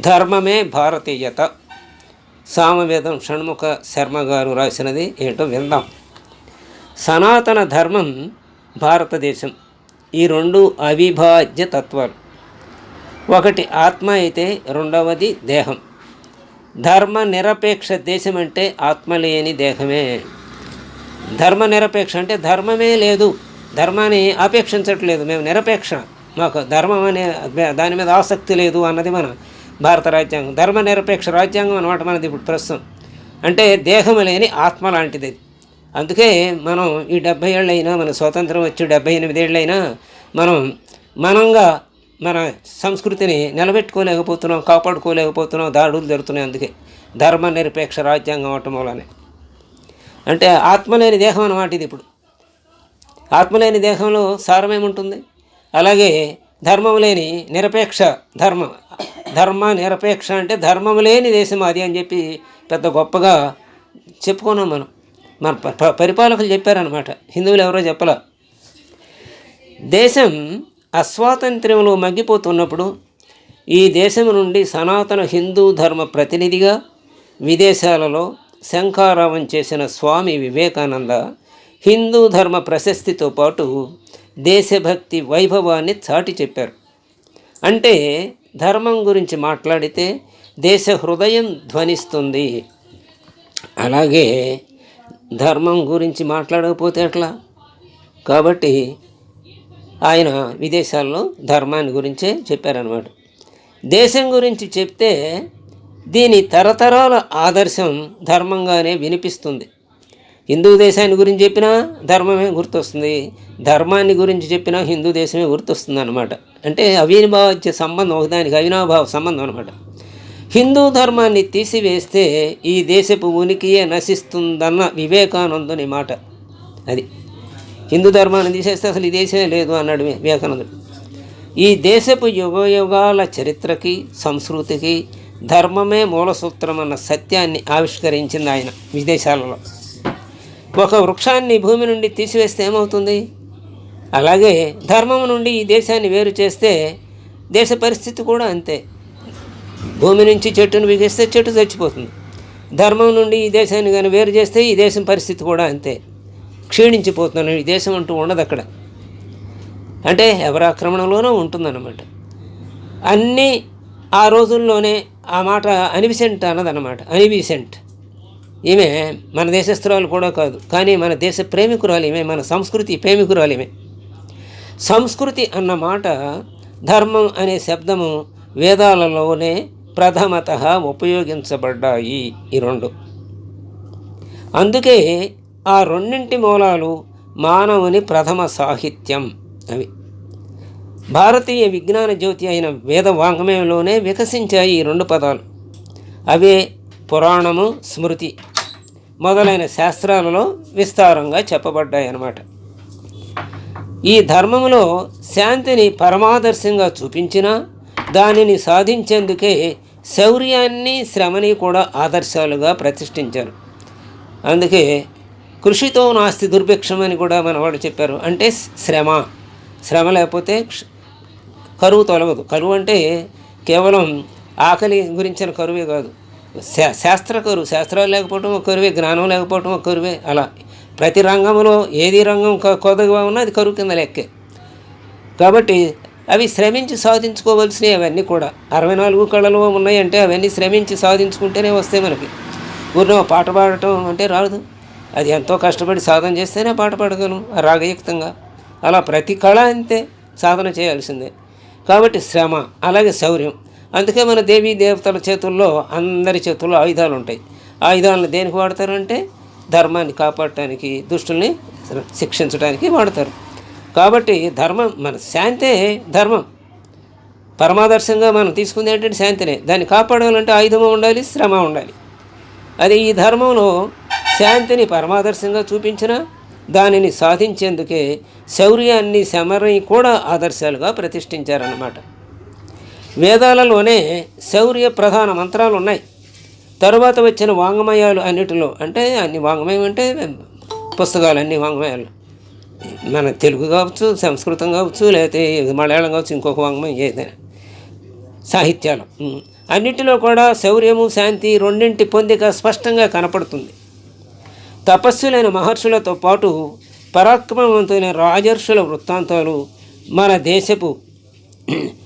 ధర్మమే భారతీయత. సామవేదం షణ్ముఖ శర్మ గారు రాసినది ఏంటో విందాం. సనాతన ధర్మం భారతదేశం. ఈ రెండు అవిభాజ్య తత్వాలు. ఒకటి ఆత్మ అయితే రెండవది దేహం. ధర్మ నిరపేక్ష దేశం అంటే ఆత్మ లేని దేహమే. ధర్మ నిరపేక్ష అంటే ధర్మమే లేదు. ధర్మాన్ని ఆపేక్షించట్లేదు మేము నిరపేక్ష. మాకు ధర్మం అనే దాని మీద ఆసక్తి లేదు అన్నది మన భారత రాజ్యాంగం ధర్మ నిరపేక్ష రాజ్యాంగం అనమాట మనది ఇప్పుడు ప్రస్తుతం. అంటే దేహం లేని ఆత్మ లాంటిది. అందుకే మనం ఈ డెబ్భై ఏళ్ళైనా మన స్వాతంత్రం వచ్చి డెబ్భై ఎనిమిదేళ్ళైనా మనం మనంగా మన సంస్కృతిని నిలబెట్టుకోలేకపోతున్నాం కాపాడుకోలేకపోతున్నాం దాడులు జరుగుతున్నాయి అందుకే. ధర్మ నిరపేక్ష రాజ్యాంగం అవటం వల్లనే. అంటే ఆత్మలేని దేహం అన్నమాట ఇది ఇప్పుడు. ఆత్మలేని దేహంలో సారమేముంటుంది? అలాగే ధర్మం లేని నిరపేక్ష ధర్మ ధర్మ నిరపేక్ష అంటే ధర్మం లేని దేశం అది అని చెప్పి పెద్ద గొప్పగా చెప్పుకున్నాం మనం. మన ప- ప- పరిపాలకులు చెప్పారనమాట హిందువులు ఎవరో చెప్పలా. దేశం అస్వాతంత్ర్యంలో మగ్గిపోతున్నప్పుడు ఈ దేశం నుండి సనాతన హిందూ ధర్మ ప్రతినిధిగా విదేశాలలో శంఖారావం చేసిన స్వామి వివేకానంద హిందూ ధర్మ ప్రశస్తితో పాటు దేశభక్తి వైభవాన్ని చాటి చెప్పారు. అంటే ధర్మం గురించి మాట్లాడితే దేశ హృదయం ధ్వనిస్తుంది. అలాగే ధర్మం గురించి మాట్లాడకపోతే ఎట్లా? కాబట్టి ఆయన విదేశాల్లో ధర్మాన్ని గురించే చెప్పారనమాట దేశం గురించి చెప్తే దీని తరతరాల ఆదర్శం ధర్మంగానే వినిపిస్తుంది. హిందూ దేశాన్ని గురించి చెప్పినా ధర్మమే గుర్తొస్తుంది. ధర్మాన్ని గురించి చెప్పినా హిందూ దేశమే గుర్తొస్తుంది అనమాట అంటే అవినాభావ సంబంధం ఒకదానికి అవినాభావ సంబంధం అనమాట హిందూ ధర్మాన్ని తీసివేస్తే ఈ దేశపు ఉనికియే నశిస్తుందన్న వివేకానందుని మాట. అది. హిందూ ధర్మాన్ని తీసేస్తే అసలు ఈ దేశమే లేదు అన్నాడు వివేకానందుడు. ఈ దేశపు యుగ యుగాల చరిత్రకి సంస్కృతికి ధర్మమే మూలసూత్రం అన్న సత్యాన్ని ఆవిష్కరించింది ఆయన విదేశాలలో. ఒక వృక్షాన్ని భూమి నుండి తీసివేస్తే ఏమవుతుంది? అలాగే ధర్మం నుండి ఈ దేశాన్ని వేరు చేస్తే దేశ పరిస్థితి కూడా అంతే. భూమి నుంచి చెట్టును బిగిస్తే చెట్టు చచ్చిపోతుంది. ధర్మం నుండి ఈ దేశాన్ని కానీ వేరు చేస్తే ఈ దేశం పరిస్థితి కూడా అంతే. క్షీణించిపోతున్నాను ఈ దేశం అంటూ ఉండదు అక్కడ. అంటే ఎవరి ఆక్రమణలోనూ ఉంటుందన్నమాట. అన్నీ ఆ రోజుల్లోనే ఆ మాట అనివిసెంట్ అన్నదన్నమాట. అనివిసెంట్. ఈమె మన దేశస్తురాలు కూడా కాదు. కానీ మన దేశ ప్రేమికురాలు ఈమె మన సంస్కృతి ప్రేమికురాలు ఈమె. సంస్కృతి అన్న మాట ధర్మం అనే శబ్దము వేదాలలోనే ప్రథమత ఉపయోగించబడ్డాయి ఈ రెండు. అందుకే ఆ రెండింటి మూలాలు మానవుని ప్రథమ సాహిత్యం అవి. భారతీయ విజ్ఞాన జ్యోతి అయిన వేద వాంగ్మయంలోనే వికసించాయి ఈ రెండు పదాలు. అవే పురాణము స్మృతి. మొదలైన శాస్త్రాలలో విస్తారంగా చెప్పబడ్డాయి అన్నమాట ఈ ధర్మములో శాంతిని పరమాదర్శంగా చూపించినా దానిని సాధించేందుకే శౌర్యాన్ని శ్రమని కూడా ఆదర్శాలుగా ప్రతిష్ఠించారు. అందుకే కృషితో నాస్తి దుర్భిక్షం అని కూడా మనవాడు చెప్పారు. అంటే శ్రమ. శ్రమ లేకపోతే క్ష- కరువు తొలగదు. కరువు అంటే కేవలం ఆకలి గురించిన కరువే కాదు. శాస్త్ర కరువు శాస్త్రాలు లేకపోవటం ఒక కరువే జ్ఞానం లేకపోవటం ఒక కరువే అలా. ప్రతి రంగంలో ఏది రంగం కొద్దిగా ఉన్నా అది కరువు కింద లెక్కే. కాబట్టి అవి శ్రమించి సాధించుకోవలసినవి అవన్నీ కూడా. అరవై నాలుగు కళలు ఉన్నాయంటే అవన్నీ శ్రమించి సాధించుకుంటేనే వస్తాయి మనకి. ఊరిలో పాట పాడటం అంటే రాదు. అది ఎంతో కష్టపడి సాధన చేస్తేనే పాట పాడగలను ఆ రాగయుక్తంగా. అలా ప్రతి కళ అంతే సాధన చేయాల్సిందే. కాబట్టి శ్రమ అలాగే శౌర్యం. అందుకే మన దేవీ దేవతల చేతుల్లో అందరి చేతుల్లో ఆయుధాలు ఉంటాయి. ఆయుధాలను దేనికి వాడతారంటే ధర్మాన్ని కాపాడటానికి దుష్టుల్ని శిక్షించడానికి వాడతారు. కాబట్టి ధర్మం మన శాంతే ధర్మం. పరమాదర్శంగా మనం తీసుకుంది ఏంటంటే శాంతినే. దాన్ని కాపాడాలంటే ఆయుధము ఉండాలి శ్రమ ఉండాలి. అది ఈ ధర్మంలో శాంతిని పరమాదర్శంగా చూపించిన దానిని సాధించేందుకే శౌర్యాన్ని శమరని కూడా ఆదర్శాలుగా ప్రతిష్ఠించారన్నమాట. వేదాలలోనే శౌర్య ప్రధాన మంత్రాలు ఉన్నాయి. తరువాత వచ్చిన వాంగ్మయాలు అన్నిటిలో అంటే అన్ని వాంగ్మయం అంటే పుస్తకాలు అన్ని వాంగ్మయాలు. మన తెలుగు కావచ్చు సంస్కృతం కావచ్చు లేకపోతే మలయాళం కావచ్చు ఇంకొక వాంగ్మయం ఏదైనా. సాహిత్యాలు. అన్నిటిలో కూడా శౌర్యము శాంతి రెండింటి పొందిక స్పష్టంగా కనపడుతుంది. తపస్సులైన మహర్షులతో పాటు పరాక్రమవంతులైన రాజర్షుల వృత్తాంతాలు మన దేశపు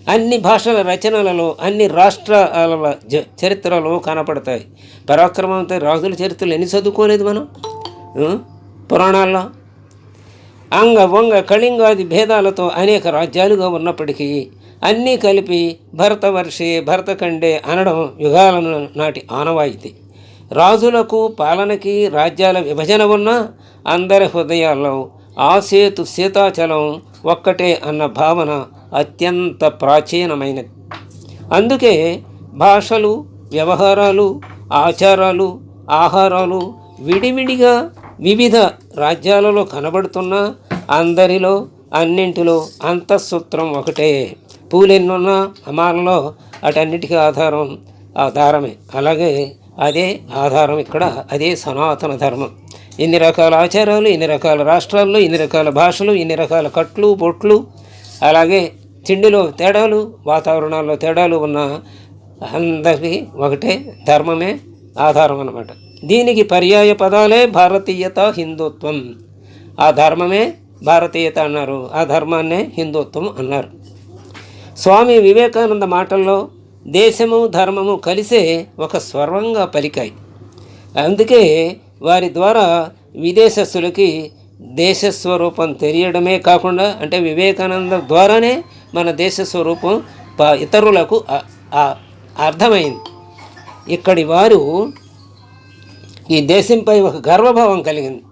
అన్ని భాషల రచనలలో అన్ని రాష్ట్రాల జ చరిత్రలో కనపడతాయి. పరాక్రమంతో రాజుల చరిత్రలు ఎన్ని చదువుకోలేదు మనం? పురాణాల్లో? అంగ వంగ కళింగాది భేదాలతో అనేక రాజ్యాలుగా ఉన్నప్పటికీ అన్నీ కలిపి భరతవర్షే భరతఖండే అనడం యుగాల నాటి ఆనవాయితీ. రాజులకు పాలనకి రాజ్యాల విభజన ఉన్న అందరి హృదయాల్లో ఆసేతు సీతాచలం ఒక్కటే అన్న భావన అత్యంత ప్రాచీనమైనది. అందుకే భాషలు వ్యవహారాలు ఆచారాలు ఆహారాలు విడివిడిగా వివిధ రాజ్యాలలో కనబడుతున్న అందరిలో అన్నింటిలో అంతఃసూత్రం ఒకటే. పూలెన్నున్న అమాలలో అటన్నిటికీ ఆధారం ఆధారమే. అలాగే అదే ఆధారం ఇక్కడ అదే సనాతన ధర్మం. ఇన్ని రకాల ఆచారాలు ఇన్ని రకాల రాష్ట్రాల్లో ఇన్ని రకాల భాషలు ఇన్ని రకాల కట్లు బొట్లు అలాగే తిండిలో తేడాలు వాతావరణాల్లో తేడాలు ఉన్న అందరికీ ఒకటే ధర్మమే ఆధారం అన్నమాట. దీనికి పర్యాయ పదాలే భారతీయత హిందుత్వం. ఆ ధర్మమే భారతీయత అన్నారు. ఆ ధర్మాన్నే హిందుత్వం అన్నారు. స్వామి వివేకానంద మాటల్లో దేశము ధర్మము కలిసే ఒక స్వరంగా పలికాయి. అందుకే వారి ద్వారా విదేశస్తులకి దేశ స్వరూపం తెలియడమే కాకుండా అంటే వివేకానంద ద్వారానే మన దేశ స్వరూపం ప- ఇతరులకు అర్థమైంది. ఇక్కడి వారు ఈ దేశంపై ఒక గర్వభావం కలిగింది.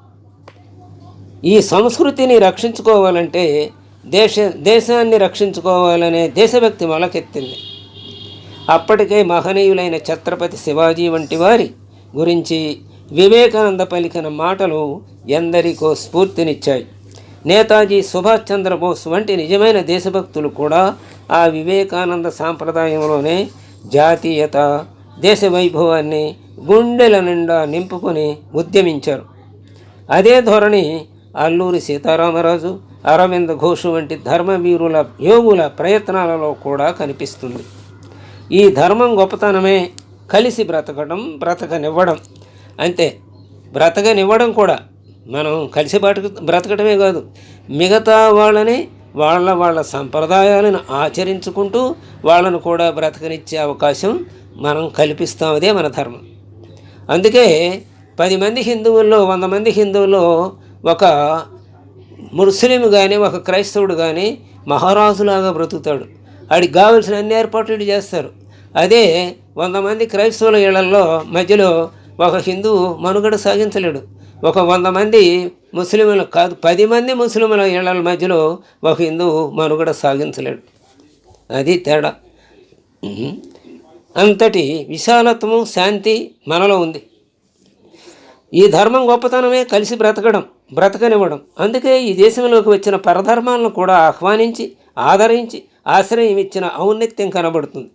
ఈ సంస్కృతిని రక్షించుకోవాలంటే దేశ దేశాన్ని రక్షించుకోవాలనే దేశభక్తి మొలకెత్తింది. అప్పటికే మహనీయులైన ఛత్రపతి శివాజీ వంటి వారి గురించి వివేకానంద పలికిన మాటలు ఎందరికో స్ఫూర్తినిచ్చాయి. నేతాజీ సుభాష్ చంద్రబోస్ వంటి నిజమైన దేశభక్తులు కూడా ఆ వివేకానంద సాంప్రదాయంలోనే జాతీయత దేశ వైభవాన్ని గుండెల నిండా నింపుకొని ఉద్యమించారు. అదే ధోరణి అల్లూరి సీతారామరాజు అరవింద్ ఘోష్ వంటి ధర్మవీరుల యోగుల ప్రయత్నాలలో కూడా కనిపిస్తుంది. ఈ ధర్మం గొప్పతనమే. కలిసి బ్రతకడం బ్రతకనివ్వడం అంతే. బ్రతకనివ్వడం కూడా మనం కలిసి బతక బ్రతకటమే కాదు మిగతా వాళ్ళని వాళ్ళ వాళ్ళ సంప్రదాయాలను ఆచరించుకుంటూ వాళ్ళను కూడా బ్రతకనిచ్చే అవకాశం మనం కల్పిస్తాం అదే మన ధర్మం. అందుకే పది మంది హిందువుల్లో వంద మంది హిందువుల్లో ఒక ముస్లిం కానీ ఒక క్రైస్తవుడు కానీ మహారాజులాగా బ్రతుకుతాడు. ఆడికి కావలసిన అన్ని ఏర్పాట్లు చేస్తారు. అదే వంద మంది క్రైస్తవుల ఇళ్ళలో మధ్యలో ఒక హిందూ మనుగడ సాగించలేడు. ఒక వంద మంది ముస్లింలు కాదు పది మంది ముస్లింల ఇళ్ళ మధ్యలో ఒక హిందూ మనుగడ సాగించలేడు. అది తేడా. అంతటి విశాలత్వం శాంతి మనలో ఉంది. ఈ ధర్మం గొప్పతనమే కలిసి బ్రతకడం బ్రతకనివ్వడం. అందుకే ఈ దేశంలోకి వచ్చిన పరధర్మాలను కూడా ఆహ్వానించి ఆదరించి ఆశ్రయం ఇచ్చిన ఔన్నత్యం కనబడుతుంది.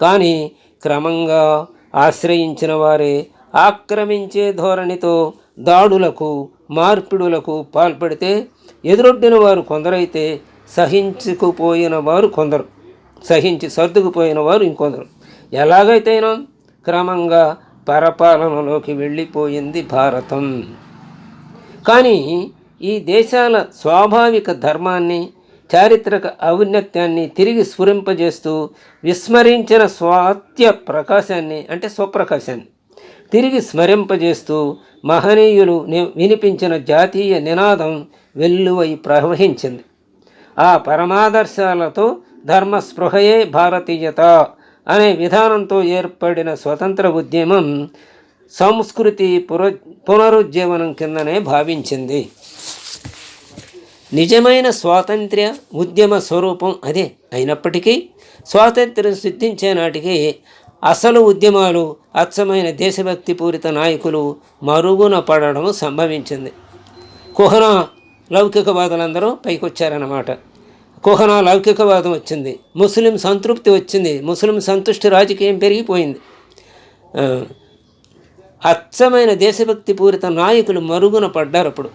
కానీ క్రమంగా ఆశ్రయించిన వారే ఆక్రమించే ధోరణితో దాడులకు మార్పిడులకు పాల్పడితే ఎదురొడ్డిన వారు కొందరైతే సహించుకుపోయిన వారు కొందరు. సహించి సర్దుకుపోయిన వారు ఇంకొందరు. ఎలాగైతేనో? క్రమంగా పరపాలనలోకి వెళ్ళిపోయింది భారతం. కానీ ఈ దేశాల స్వాభావిక ధర్మాన్ని చారిత్రక ఔన్నత్యాన్ని తిరిగి స్ఫురింపజేస్తూ విస్మరించిన స్వాత్య ప్రకాశాన్ని అంటే స్వప్రకాశాన్ని తిరిగి స్మరింపజేస్తూ మహనీయులు ని- వినిపించిన జాతీయ నినాదం వెల్లువై ప్రవహించింది. ఆ పరమాదర్శాలతో ధర్మస్పృహయే భారతీయత అనే విధానంతో ఏర్పడిన స్వతంత్ర ఉద్యమం సంస్కృతి పుర పునరుజ్జీవనం కిందనే భావించింది. నిజమైన స్వాతంత్ర్య ఉద్యమ స్వరూపం అదే అయినప్పటికీ స్వాతంత్ర్యం సిద్ధించే నాటికి అసలు ఉద్యమాలు అచ్చమైన దేశభక్తి పూరిత నాయకులు మరుగున పడడం సంభవించింది. కుహన లౌకికవాదులందరూ పైకొచ్చారన్నమాట. కుహన లౌకికవాదం వచ్చింది. ముస్లిం సంతృప్తి వచ్చింది. ముస్లిం సంతుష్టి రాజకీయం పెరిగిపోయింది. అచ్చమైన దేశభక్తి పూరిత నాయకులు మరుగున పడ్డారు అప్పుడు.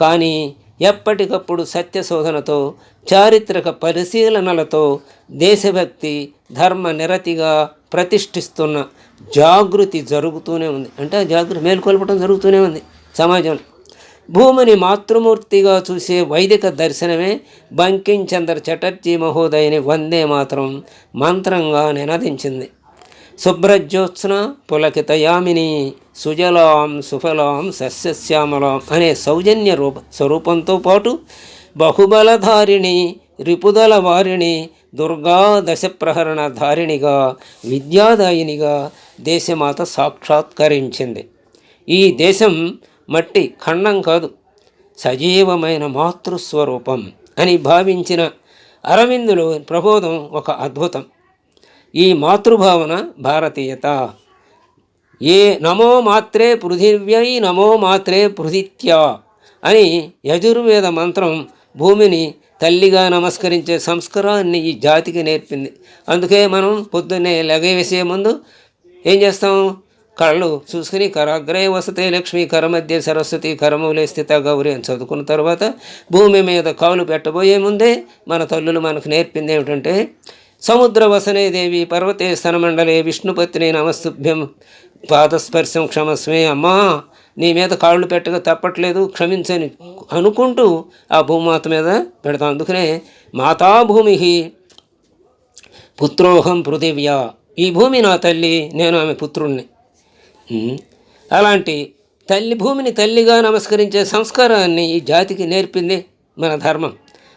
కానీ ఎప్పటికప్పుడు సత్యశోధనతో చారిత్రక పరిశీలనలతో దేశభక్తి ధర్మ నిరతిగా ప్రతిష్ఠిస్తున్న జాగృతి జరుగుతూనే ఉంది. అంటే ఆ జాగృతి మేల్కొల్పడం జరుగుతూనే ఉంది సమాజంలో. భూమిని మాతృమూర్తిగా చూసే వైదిక దర్శనమే బంకించంద్ర చటర్జీ మహోదయని వందే మాత్రం మంత్రంగా నినదించింది. శుభ్రజ్యోత్స్న పులకితయామిని సుజలాం సుఫలాం సస్యశ్యామలాం అనే సౌజన్య రూప స్వరూపంతో పాటు బహుబలధారిణి రిపుదల వారిణి దుర్గా దశప్రహరణ ధారిణిగా విద్యాదాయినిగా దేశమాత సాక్షాత్కరించింది. ఈ దేశం మట్టి ఖండం కాదు సజీవమైన మాతృస్వరూపం అని భావించిన అరవిందులు ప్రబోధం ఒక అద్భుతం. ఈ మాతృభావన భారతీయత. ఏ నమో మాత్రే పృథివ్యై నమో మాత్రే పృథిత్యా అని యజుర్వేద మంత్రం భూమిని తల్లిగా నమస్కరించే సంస్కారాన్ని ఈ జాతికి నేర్పింది. అందుకే మనం పొద్దున్నే లెగవేసే ముందు ఏం చేస్తాం? కళ్ళు చూసుకుని కరాగ్రే వసతే లక్ష్మి కరమధ్య సరస్వతి కరములే స్థిత గౌరి అని చదువుకున్న తర్వాత భూమి మీద కాలు పెట్టబోయే ముందే మన తల్లులు మనకు నేర్పింది ఏమిటంటే సముద్ర వసనే దేవి పర్వతే స్తనమండలే విష్ణుపత్ని నమస్తుభ్యం పాదస్పర్శం క్షమస్మే అమ్మా నీ మీద కాళ్ళు పెట్టగా తప్పట్లేదు క్షమించని అనుకుంటూ ఆ భూమాత మీద పెడతాం. అందుకనే మాతాభూమి పుత్రోహం పృథివ్యా. ఈ భూమి నా తల్లి నేను ఆమె పుత్రుణ్ణి. అలాంటి తల్లి భూమిని తల్లిగా నమస్కరించే సంస్కారాన్ని ఈ జాతికి నేర్పింది మన ధర్మం.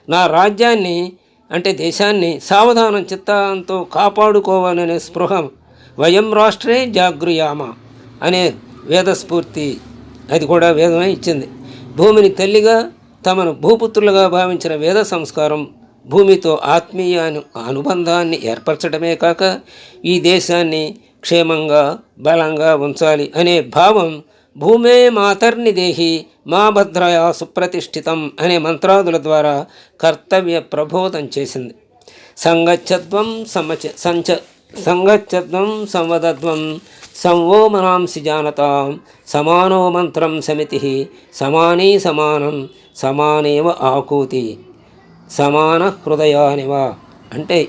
నా రాజ్యాన్ని అంటే దేశాన్ని సావధానం చిత్తంతో కాపాడుకోవాలనే స్పృహం వయం రాష్ట్రే జాగృయామ అనే వేదస్ఫూర్తి అది కూడా వేదమే ఇచ్చింది. భూమిని తల్లిగా తమను భూపుత్రులుగా భావించిన వేద సంస్కారం భూమితో ఆత్మీయ అనుబంధాన్ని ఏర్పరచడమే కాక ఈ దేశాన్ని క్షేమంగా బలంగా ఉంచాలి అనే భావం భూమే మాతర్ని దేహి మా భద్రయా సుప్రతిష్ఠితం అనే మంత్రాదుల ద్వారా కర్తవ్య ప్రబోధం చేసింది. సంగచ్చత్వం సమచ సంచ సంగచ్చత్వం సంవదత్వం సంవోమనాంసి జానతాం సమానో మంత్రం సమితి సమానీ సమానం సమానేవ ఆకూతి సమాన హృదయానివా. అంటే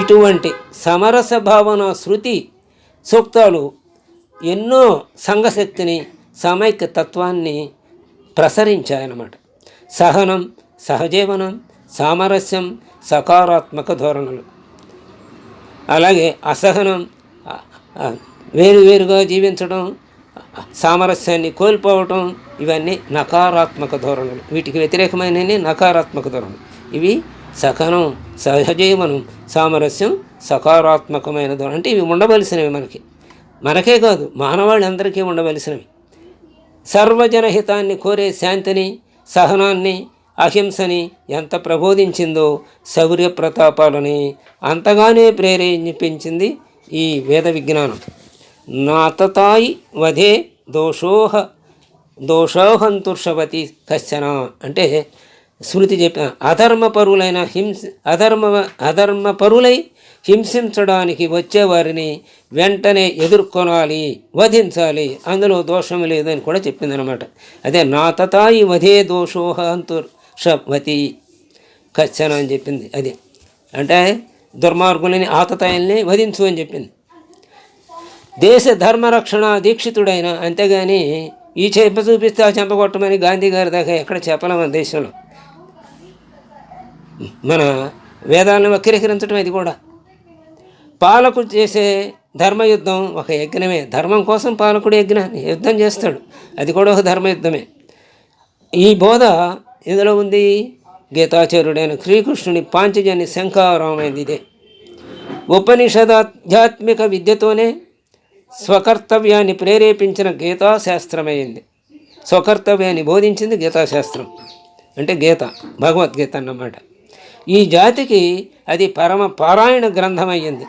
ఇటువంటి సమరస భావన శృతి సూక్తాలు ఎన్నో సంఘశక్తిని సమైక్య తత్వాన్ని ప్రసరించాయన్నమాట. సహనం సహజీవనం సామరస్యం సకారాత్మక ధోరణులు. అలాగే అసహనం వేరువేరుగా జీవించడం సామరస్యాన్ని కోల్పోవటం ఇవన్నీ నకారాత్మక ధోరణులు. వీటికి వ్యతిరేకమైనవి నకారాత్మక ధోరణులు. ఇవి సహనం సహజీవనం సామరస్యం సకారాత్మకమైన ధోరణి అంటే ఇవి ఉండవలసినవి మనకి. మనకే కాదు మానవాళ్ళందరికీ ఉండవలసినవి. సర్వజనహితాన్ని కోరే శాంతిని సహనాన్ని అహింసని ఎంత ప్రబోధించిందో శౌర్య ప్రతాపాలని అంతగానే ప్రేరేపించింది ఈ వేద విజ్ఞానం. నాతతాయి వధే దోషోహ దోషోహంతుర్షవతి కశ్చన అంటే స్మృతి చెప్పిన అధర్మ పరులైన హింస అధర్మ అధర్మ పరులై హింసించడానికి వచ్చేవారిని వెంటనే ఎదుర్కొనాలి వధించాలి. అందులో దోషం లేదని కూడా చెప్పిందనమాట అదే నాతతాయి వధే దోషోహ అంతుర్షవతి కచ్చన అని చెప్పింది అది. అంటే దుర్మార్గులని ఆతతాయిల్ని వధించు అని చెప్పింది. దేశ ధర్మరక్షణ దీక్షితుడైన అంతేగాని ఈ చేప చూపిస్తే ఆ చెంపగొట్టమని గాంధీ గారి దాకా ఎక్కడ చెప్పలేం మన దేశంలో. మన వేదాలను వక్రీకరించడం ఇది కూడా. పాలకుడు చేసే ధర్మయుద్ధం ఒక యజ్ఞమే. ధర్మం కోసం పాలకుడు యజ్ఞాన్ని యుద్ధం చేస్తాడు. అది కూడా ఒక ధర్మయుద్ధమే. ఈ బోధ ఇందులో ఉంది గీతాచార్యుడైన శ్రీకృష్ణుని పాంచజన్య శంఖారామైంది ఇదే ఉపనిషదాధ్యాత్మిక విద్యతోనే స్వకర్తవ్యాన్ని ప్రేరేపించిన గీతాశాస్త్రమైంది. స్వకర్తవ్యాన్ని బోధించింది గీతాశాస్త్రం. అంటే గీత భగవద్గీత అన్నమాట. ఈ జాతికి అది పరమ పారాయణ గ్రంథమయ్యింది.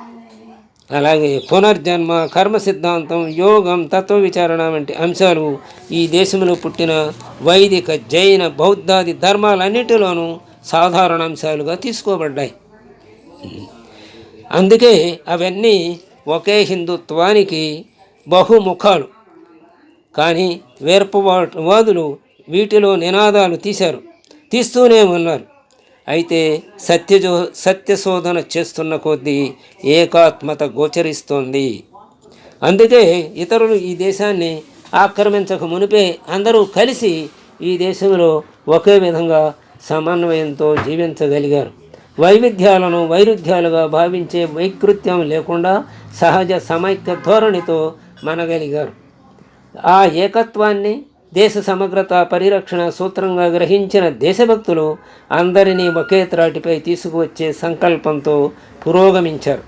అలాగే పునర్జన్మ కర్మ సిద్ధాంతం యోగం తత్వ విచారణ వంటి అంశాలు ఈ దేశంలో పుట్టిన వైదిక జైన బౌద్ధాది ధర్మాలన్నిటిలోనూ సాధారణ అంశాలుగా తీసుకోబడ్డాయి. అందుకే అవన్నీ ఒకే హిందుత్వానికి బహుముఖాలు. కానీ వేర్పవాదులు వీటిలో నినాదాలు తీశారు తీస్తూనే ఉన్నారు. అయితే సత్యజో సత్యశోధన చేస్తున్న కొద్దీ ఏకాత్మత గోచరిస్తోంది. అందుకే ఇతరులు ఈ దేశాన్ని ఆక్రమించక మునిపే అందరూ కలిసి ఈ దేశంలో ఒకే విధంగా సమన్వయంతో జీవించగలిగారు. వైవిధ్యాలను వైరుధ్యాలుగా భావించే వైకృత్యం లేకుండా సహజ సమైక్య ధోరణితో మనగలిగారు. ఆ ఏకత్వాన్ని దేశ సమగ్రత పరిరక్షణ సూత్రంగా గ్రహించిన దేశభక్తులు అందరినీ ఒకే త్రాటిపై తీసుకువచ్చే సంకల్పంతో పురోగమించారు.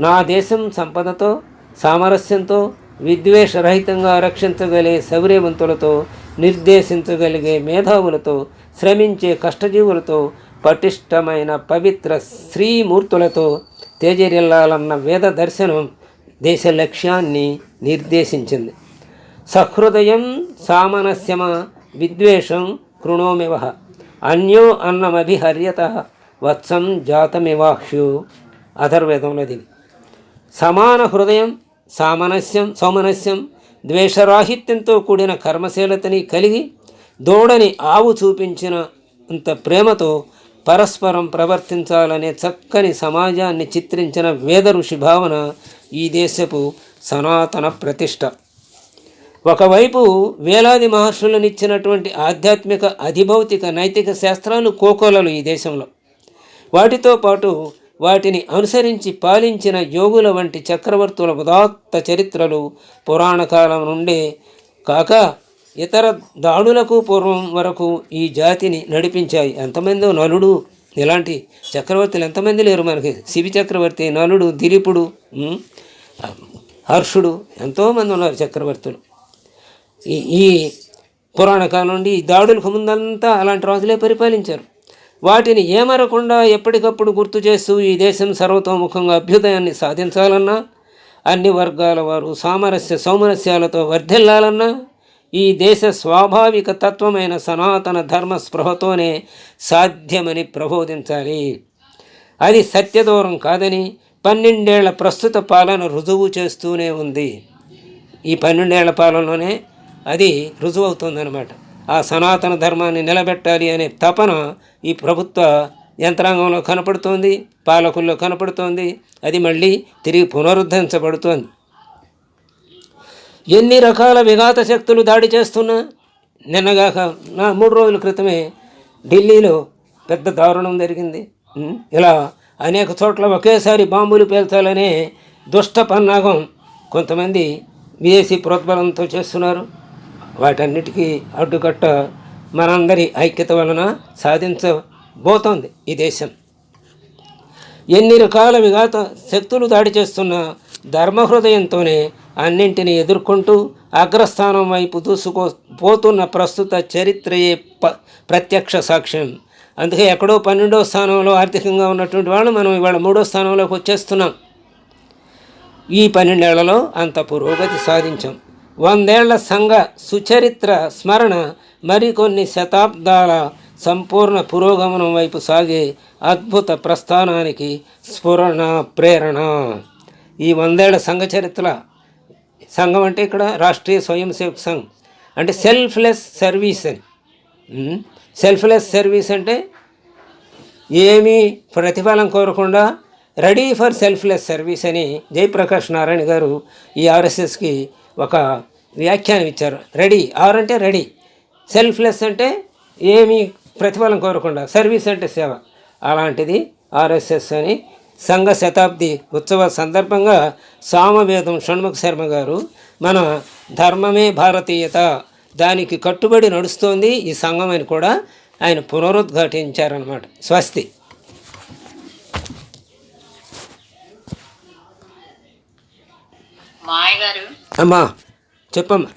నా దేశం సంపదతో సామరస్యంతో విద్వేషరహితంగా రక్షించగలిగే శౌర్యవంతులతో నిర్దేశించగలిగే మేధావులతో శ్రమించే కష్టజీవులతో పటిష్టమైన పవిత్ర శ్రీమూర్తులతో తేజరిల్లాలన్న వేద దర్శనం దేశ లక్ష్యాన్ని నిర్దేశించింది. సహృదయం సామనస్యమ విద్వేషం కృణోమివ. అన్యో అన్నమభిహర్యత. వత్సం జాతమివాహ్యు అధర్వేదంలో ఇది. సమాన హృదయం సామనస్యం సౌమనస్యం ద్వేషరాహిత్యంతో కూడిన కర్మశీలతని కలిగి దూడని ఆవు చూపించిన అంత ప్రేమతో పరస్పరం ప్రవర్తించాలనే చక్కని సమాజాన్ని చిత్రించిన వేద ఋషి భావన ఈ దేశపు సనాతన ప్రతిష్ట. ఒకవైపు వేలాది మహర్షులనిచ్చినటువంటి ఆధ్యాత్మిక అధిభౌతిక నైతిక శాస్త్రాలు కోకోలలు ఈ దేశంలో. వాటితో పాటు వాటిని అనుసరించి పాలించిన యోగుల వంటి చక్రవర్తుల ఉదాత్త చరిత్రలు పురాణ కాలం నుండే కాక ఇతర దాడులకు పూర్వం వరకు ఈ జాతిని నడిపించాయి. ఎంతమందో నలుడు ఇలాంటి చక్రవర్తులు ఎంతమంది లేరు మనకి? శివి చక్రవర్తి నలుడు దిలీపుడు హర్షుడు ఎంతోమంది ఉన్నారు చక్రవర్తులు. ఈ ఈ పురాణ కాలం నుండి ఈ దాడులకు ముందంతా అలాంటి రాజులే పరిపాలించారు. వాటిని ఏమరకుండా ఎప్పటికప్పుడు గుర్తు చేస్తూ ఈ దేశం సర్వతోముఖంగా అభ్యుదయాన్ని సాధించాలన్నా అన్ని వర్గాల వారు సామరస్య సౌమరస్యాలతో వర్ధిల్లాలన్నా ఈ దేశ స్వాభావిక తత్వమైన సనాతన ధర్మ స్పృహతోనే సాధ్యమని ప్రబోధించాలి. అది సత్యదూరం కాదని పన్నెండేళ్ళ ప్రస్తుత పాలన రుజువు చేస్తూనే ఉంది. ఈ పన్నెండేళ్ళ పాలనలోనే అది రుజువు అవుతుందన్నమాట ఆ సనాతన ధర్మాన్ని నిలబెట్టాలి అనే తపన ఈ ప్రభుత్వ యంత్రాంగంలో కనపడుతోంది పాలకుల్లో కనపడుతోంది అది మళ్ళీ తిరిగి పునరుద్ధరించబడుతోంది. ఎన్ని రకాల విఘాత శక్తులు దాడి చేస్తున్నా నిన్నగాక నా మూడు రోజుల క్రితమే ఢిల్లీలో పెద్ద దారుణం జరిగింది. ఇలా అనేక చోట్ల ఒకేసారి బాంబులు పేల్చాలనే దుష్ట పన్నాగం కొంతమంది విదేశీ ప్రోద్బలంతో చేస్తున్నారు. వాటన్నిటికీ అడ్డుకట్ట మనందరి ఐక్యత వలన సాధించబోతోంది ఈ దేశం. ఎన్ని రకాల విఘాత శక్తులు దాడి చేస్తున్న ధర్మహృదయంతోనే అన్నింటినీ ఎదుర్కొంటూ అగ్రస్థానం వైపు దూసుకో పోతున్న ప్రస్తుత చరిత్రయే ప ప్రత్యక్ష సాక్ష్యం. అందుకే ఎక్కడో పన్నెండో స్థానంలో ఆర్థికంగా ఉన్నటువంటి వాళ్ళు మనం ఇవాళ మూడో స్థానంలోకి వచ్చేస్తున్నాం. ఈ పన్నెండేళ్ళలో అంత పురోగతి సాధించాం. వందేళ్ళ సంఘ సుచరిత్ర స్మరణ మరికొన్ని శతాబ్దాల సంపూర్ణ పురోగమనం వైపు సాగే అద్భుత ప్రస్థానానికి స్ఫురణ ప్రేరణ. ఈ వందేళ్ళ సంఘ చరిత్ర సంఘం అంటే ఇక్కడ రాష్ట్రీయ స్వయం సేవక్ సంఘ్. అంటే సెల్ఫ్లెస్ సర్వీస్ అని. సెల్ఫ్లెస్ సర్వీస్ అంటే ఏమీ ప్రతిఫలం కోరకుండా రెడీ ఫర్ సెల్ఫ్లెస్ సర్వీస్ అని జయప్రకాష్ నారాయణ గారు ఈ ఆర్ఎస్ఎస్కి ఒక వ్యాఖ్యానం ఇచ్చారు. రెడీ. ఆర్ అంటే రెడీ. సెల్ఫ్లెస్ అంటే ఏమీ ప్రతిఫలం కోరకుండా సర్వీస్ అంటే సేవ. అలాంటిది ఆర్ఎస్ఎస్ అని సంఘ శతాబ్ది ఉత్సవ సందర్భంగా సామవేదం షణ్ముఖ శర్మ గారు మన ధర్మమే భారతీయత దానికి కట్టుబడి నడుస్తోంది ఈ సంఘం అని కూడా ఆయన పునరుద్ఘాటించారనమాట స్వస్తి మాయ గారు అమ్మా చెప్పమ్మా.